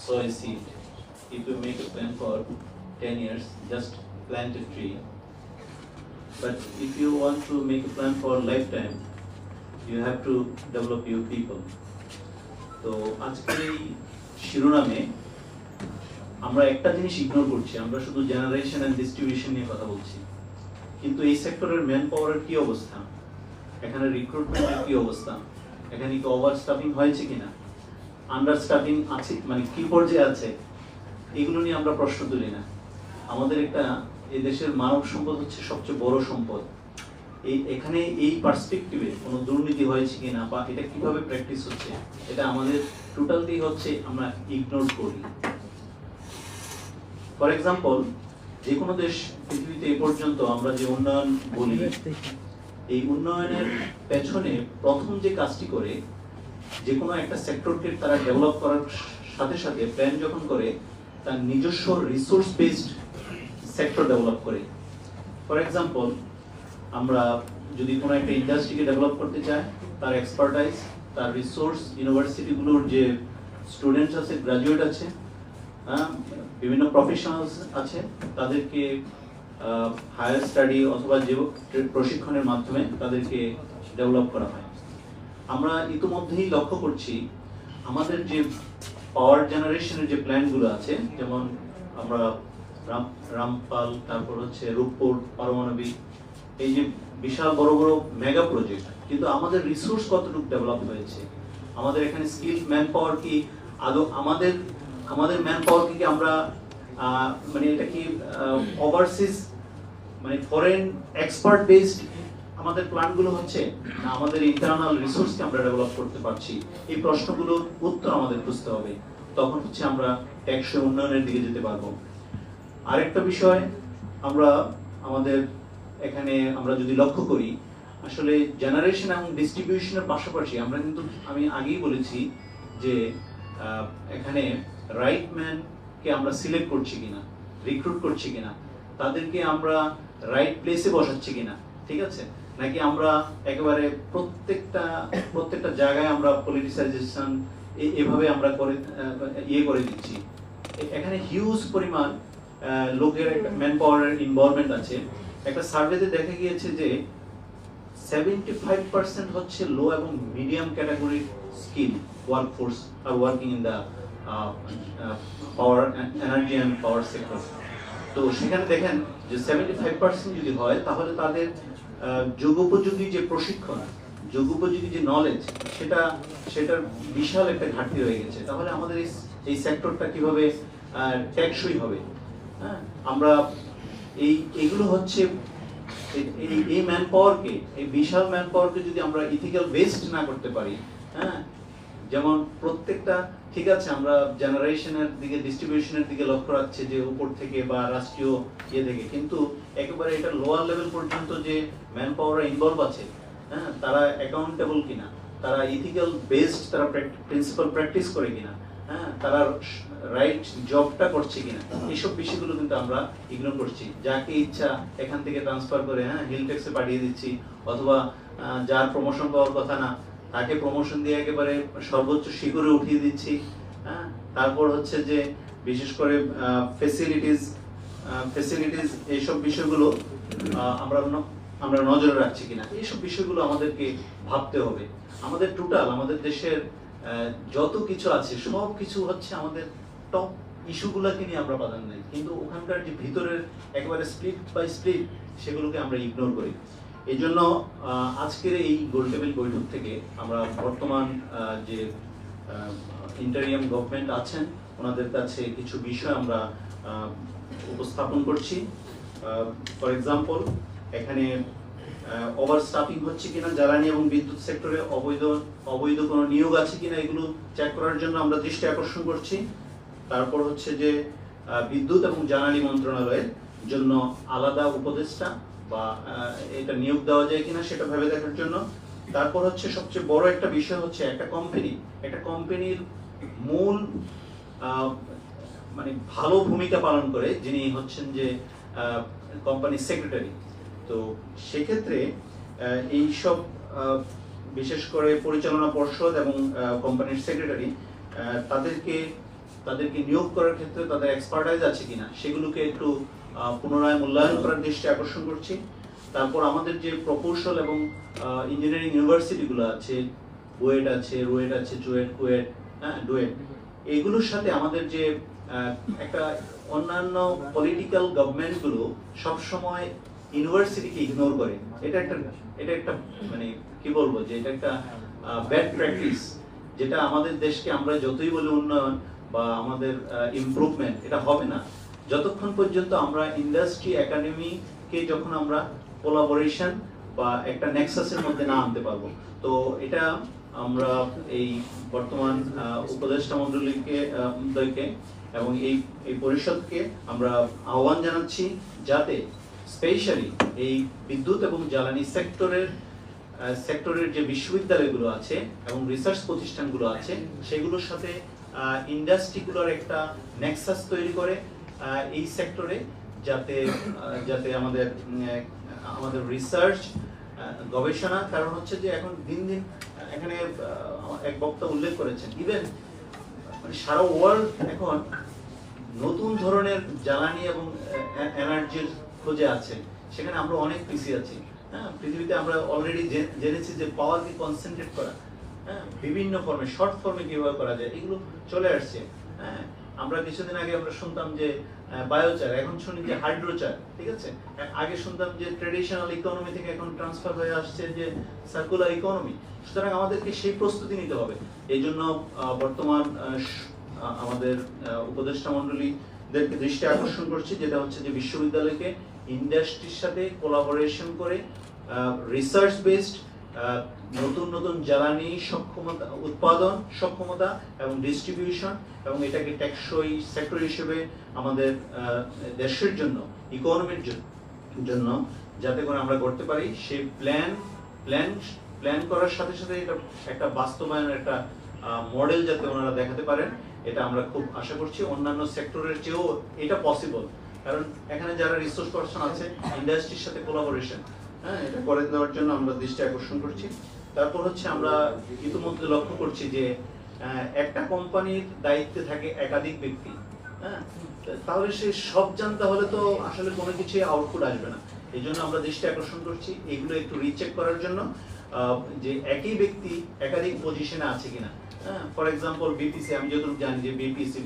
soy seed. If you make a plan for 10 years, just plant a tree. But if you want to make a plan for a lifetime, you have to develop your people. তো আজকের এই শিরোনামে আমরা একটা জিনিস ignore করছি আমরা শুধু জেনারেশন এন্ড ডিস্ট্রিবিউশন নিয়ে কথা বলছি কিন্তু এই সেক্টরের ম্যান পাওয়ারের কি অবস্থা এখানে রিক্রুটমেন্টের কি অবস্থা এখানে কি ওভার স্টাফিং হয়েছে কিনা আন্ডার স্টাফিং আছে মানে কি পর্যায়ে আছে, এগুলো নিয়ে আমরা প্রশ্ন তুলি না। আমাদের একটা, এই দেশের মানব সম্পদ হচ্ছে সবচেয়ে বড় সম্পদ। এই, এখানে এই পার্সপেক্টিভে কোনো দুর্নীতি হয়েছে কিনা বা এটা কীভাবে প্র্যাকটিস হচ্ছে, এটা আমাদের টোটালটি হচ্ছে আমরা ইগনোর করি। ফর এক্সাম্পল যে কোনো দেশ পৃথিবীতে এ পর্যন্ত আমরা যে উন্নয়ন বলি, এই উন্নয়নের পেছনে প্রথম যে কাজটি করে যে কোনো একটা সেক্টরকে তারা ডেভেলপ করার সাথে সাথে প্ল্যান যখন করে তার নিজস্ব রিসোর্স বেসড সেক্টর ডেভেলপ করে। ফর এক্সাম্পল আমরা যদি কোনো একটা ইন্ডাস্ট্রিকে ডেভেলপ করতে চাই তার এক্সপার্টাইজ তার রিসোর্স ইউনিভার্সিটিগুলোর যে স্টুডেন্টস আছে গ্রাজুয়েট আছে হ্যাঁ, বিভিন্ন প্রফেশনালস আছে তাদেরকে হায়ার স্টাডি অথবা যে প্রশিক্ষণের মাধ্যমে তাদেরকে ডেভেলপ করা হয়। আমরা ইতিমধ্যেই লক্ষ্য করছি, আমাদের যে পাওয়ার জেনারেশনের যে প্ল্যানগুলো আছে, যেমন আমরা রাম, রামপাল, তারপর হচ্ছে রূপপুর, পারমাণবিক, এই যে বিশাল বড় বড় মেগা প্রজেক্ট কিন্তু আমাদের রিসোর্স কতটুকু ডেভেলপ হয়েছে? আমাদের এখানে স্কিল ম্যান পাওয়ার কি? আদৌ আমাদের আমাদের ম্যান পাওয়ার কি আমরা মানে এটা কি ওভারসিজ মানে ফরেন এক্সপার্ট বেসড আমাদের প্ল্যানগুলো হচ্ছে, না, আমাদের ইন্টারনাল রিসোর্সকে আমরা ডেভেলপ করতে পারছি। এই প্রশ্নগুলোর উত্তর আমাদের খুঁজতে হবে। তখন হচ্ছে আমরা টেকসই উন্নয়নের দিকে যেতে পারব। আরেকটা বিষয়, আমরা আমাদের এখানে আমরা যদি লক্ষ্য করি, আসলে জেনারেশন এবং ডিস্ট্রিবিউশনের পাশাপাশি আমরা কিন্তু, আমি আগেই বলেছি যে এখানে রাইট ম্যানকে আমরা সিলেক্ট করছি কিনা রিক্রুট করছি কিনা, তাদেরকে আমরা রাইট প্লেসে বসাচ্ছি কিনা, ঠিক আছে? নাকি আমরা একেবারে প্রত্যেকটা প্রত্যেকটা জায়গায় আমরা পলিটিসাইজেশন এভাবে আমরা করে ইয়ে করে দিচ্ছি। এখানে হিউজ পরিমাণ লোকের একটা ম্যান পাওয়ারের ইনভলভমেন্ট আছে। একটা সার্ভেতে দেখা গিয়েছে যে সেভেন্টি ফাইভ পার্সেন্ট হচ্ছে লো এবং মিডিয়াম ক্যাটাগরির skill workforce R working in the power energy and power sector তো সেখানে দেখেন যে সেভেন্টি ফাইভ পার্সেন্ট যদি হয় তাহলে তাদের যুগোপযোগী যে প্রশিক্ষণ, যুগোপযোগী যে নলেজ সেটা, সেটার বিশাল একটা ঘাটতি রয়ে গেছে। তাহলে আমাদের এই এই সেক্টরটা কীভাবে ট্যাক্সই হবে? হ্যাঁ? আমরা এই, এগুলো হচ্ছে, এই এই ম্যান পাওয়ারকে এই বিশাল ম্যান পাওয়ারকে যদি আমরা ইথিক্যাল বেসড না করতে পারি হ্যাঁ? যেমন প্রত্যেকটা, ঠিক আছে, আমরা জেনারেশনের দিকে ডিস্ট্রিবিউশনের দিকে লক্ষ্য রাখছি যে উপর থেকে বা রাষ্ট্রীয় ইয়ে থেকে। কিন্তু একেবারে এটা লোয়ার লেভেল পর্যন্ত যে ম্যান পাওয়ার ইনভলভ আছে হ্যাঁ তারা অ্যাকাউন্টেবল কিনা, তারা ইথিক্যাল বেসড তারা প্রিন্সিপাল প্র্যাকটিস করে কিনা হ্যাঁ তারা রাইট জবটা করছে কিনা এইসব বিষয়গুলো কিন্তু আমরা ইগনোর করছি। যাকে ইচ্ছা এখান থেকে ট্রান্সফার করে হ্যাঁ হিল ট্যাক্সে পাঠিয়ে দিচ্ছি, অথবা যার প্রমোশন পাওয়ার কথা না তাকে প্রমোশন দিয়ে একেবারে সর্বোচ্চ শিখরে উঠিয়ে দিচ্ছি হ্যাঁ? তারপর হচ্ছে যে বিশেষ করে ফেসিলিটিস ফেসিলিটিস এইসব বিষয়গুলো আমরা আমরা নজরে রাখছি কিনা, এইসব বিষয়গুলো আমাদেরকে ভাবতে হবে। আমাদের টোটাল আমাদের দেশের যত কিছু আছে, সব কিছু হচ্ছে আমাদের টপ ইস্যুগুলোকে নিয়ে আমরা প্রাধান্য দিই। কিন্তু ওখানকার যে ভিতরের একেবারে স্প্লিট বাই স্প্লিট সেগুলোকে আমরা ইগনোর করি। এই জন্য আজকের এই গোল টেবিল বৈঠক থেকে আমরা বর্তমান যে ইন্টারিয়াম গভর্নমেন্ট আছেন, ওনাদের কাছে কিছু বিষয় আমরা উপস্থাপন করছি। ফর এক্সাম্পল এখানে ওভার স্টাফিং হচ্ছে কিনা, জ্বালানি এবং বিদ্যুৎ সেক্টরে অবৈধ অবৈধ কোনো নিয়োগ আছে কিনা, এগুলো চেক করার জন্য আমরা দৃষ্টি আকর্ষণ করছি। তারপর হচ্ছে যে বিদ্যুৎ এবং জ্বালানি মন্ত্রণালয়ের জন্য আলাদা উপদেষ্টা বা এটা নিয়োগ দেওয়া যায় কিনা সেটা ভেবে দেখার জন্য। তারপর হচ্ছে সবচেয়ে বড় একটা বিষয় হচ্ছে একটা কোম্পানি একটা কোম্পানির মূল মানে ভালো ভূমিকা পালন করে, যিনি হচ্ছেন যে কোম্পানির সেক্রেটারি তো সেক্ষেত্রে এই সব বিশেষ করে পরিচালনা পর্ষদ এবং কোম্পানির সেক্রেটারি তাদেরকে তাদেরকে নিয়োগ করার ক্ষেত্রে তাদের এক্সপার্টাইজ আছে কিনা, সেগুলোকে একটু পুনরায় মূল্যায়ন করার দৃষ্টি আকর্ষণ করছি। তারপর আমাদের যে প্রকৌশল এবং ইঞ্জিনিয়ারিং ইউনিভার্সিটিগুলো আছে বুয়েট আছে রুয়েট আছে জুয়েট কুয়েট হ্যাঁ ডুয়েট এগুলোর সাথে আমাদের যে একটা অন্যান্য পলিটিক্যাল গভর্নমেন্টগুলো সবসময় ইউনিভার্সিটিকে ইগনোর করে। এটা একটা এটা একটা মানে কি বলব যে, এটা একটা ব্যাড প্র্যাকটিস যেটা আমাদের দেশকে আমরা যতই বলি উন্নয়ন বা আমাদের ইমপ্রুভমেন্ট এটা হবে না। যতক্ষণ পর্যন্ত আমরা ইন্ডাস্ট্রি একাডেমিকে যখন আমরা কোলাবোরেশন বা একটা নেক্সাসের মধ্যে না আনতে পারব তো এটা আমরা এই বর্তমান উপদেষ্টা মন্ডলীকে আহ, এবং এই এই পরিষদকে আমরা আহ্বান জানাচ্ছি যাতে স্পেশালি এই বিদ্যুৎ এবং জ্বালানি সেক্টরের সেক্টরের যে বিশ্ববিদ্যালয়গুলো আছে এবং রিসার্চ প্রতিষ্ঠানগুলো আছে সেগুলোর সাথে ইন্ডাস্ট্রিগুলোর একটা নেক্সাস তৈরি করে এই সেক্টরে যাতে যাতে আমাদের আমাদের রিসার্চ গবেষণা, কারণ হচ্ছে যে এখন দিন দিন, এখানে এক বক্তা উল্লেখ করেছেন ইভেন মানে সারা ওয়ার্ল্ড এখন নতুন ধরনের জ্বালানি এবং এনার্জির খোঁজে আছে। সেখানে আমরা অনেক পিছিয়ে আছি। হ্যাঁ পৃথিবীতে আমরা অলরেডি জেনেছি যে পাওয়ারকে কনসেন্ট্রেট করা হ্যাঁ বিভিন্ন ফর্মে শর্ট ফর্মে কীভাবে করা যায়, এগুলো চলে আসছে। হ্যাঁ আমরা কিছুদিন আগে আমরা শুনতাম যে বায়োচার এখন শুনি যে হাইড্রোচার ঠিক আছে? আগে শুনতাম যে ট্রেডিশনাল ইকোনমি থেকে এখন ট্রান্সফার হয়ে আসছে যে সার্কুলার ইকোনমি সুতরাং আমাদেরকে সেই প্রস্তুতি নিতে হবে। এই জন্য বর্তমান আমাদের উপদেষ্টা মন্ডলীদেরকে দৃষ্টি আকর্ষণ করছি, যেটা হচ্ছে যে বিশ্ববিদ্যালয়কে ইন্ডাস্ট্রির সাথে কোলাবোরেশন করে রিসার্চ বেসড নতুন নতুন জ্বালানি সক্ষমতা, উৎপাদন সক্ষমতা এবং ডিস্ট্রিবিউশন এবং এটাকে টেকসই সেক্টর হিসেবে আমাদের দেশের জন্য ইকোনমির জন্য যাতে করে আমরা করতে পারি, সেই প্ল্যান প্ল্যান প্ল্যান করার সাথে সাথে এটা একটা বাস্তবায়নের একটা মডেল যাতে ওনারা দেখাতে পারেন, এটা আমরা খুব আশা করছি। অন্যান্য সেক্টরের চেয়েও এটা পসিবল কারণ এখানে যারা রিসোর্স পারসন আছে ইন্ডাস্ট্রির সাথে কোলাবোরেশন হ্যাঁ এটা করে দেওয়ার জন্য আমরা দৃষ্টি আকর্ষণ করছি। তারপর হচ্ছে আমরা ইতিমধ্যে লক্ষ্য করছি যে একটা কোম্পানির দায়িত্বে থাকে একাধিক ব্যক্তি হ্যাঁ? তাহলে সে সব জানতে হলে তো আসলে কোনো কিছু আউটপুট আসবে না। এই জন্য আমরা দৃষ্টি আকর্ষণ করছি, এগুলো একটু রিচেক করার জন্য যে একই ব্যক্তি একাধিক পজিশনে আছে কিনা। হ্যাঁ ফর এক্সাম্পল বিপিসি আমি যতটুকু জানি যে বিপিসি